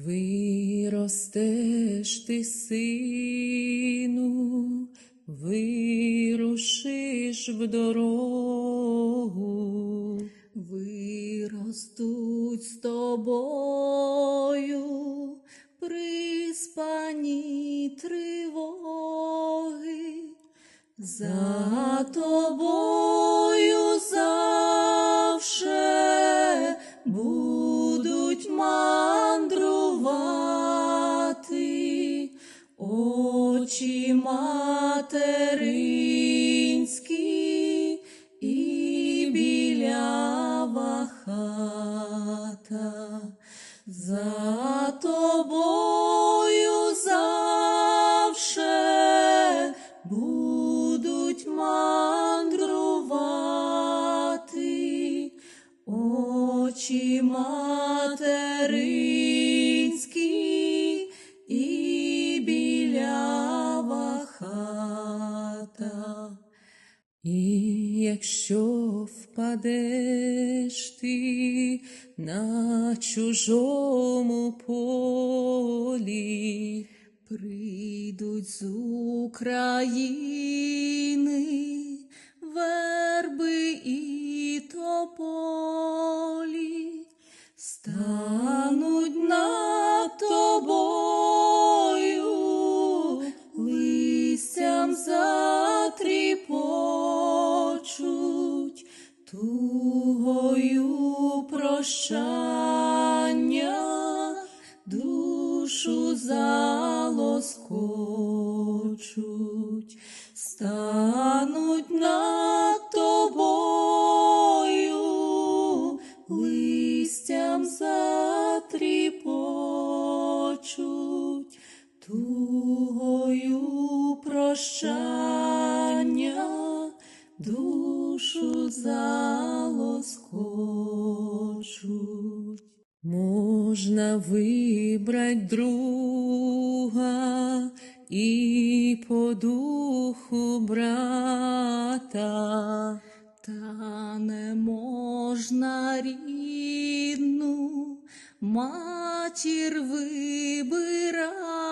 Виростеш ти, сину, вирушиш в дорогу, Виростуть з тобою приспані тривоги, за тобою очі материнські і білява хата. За тобою завше будуть мандрувати очі материнські і якщо впадеш ти на чужому полі, Прийдуть з України верби і тополі, прощання душу залоскочуть, стануть над тобою, листям затріпочуть, тугою прощання душу залоскочуть. можна вибрать друга і по духу брата. Та не можна рідну матір вибирати.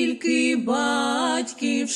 тільки батьківщину.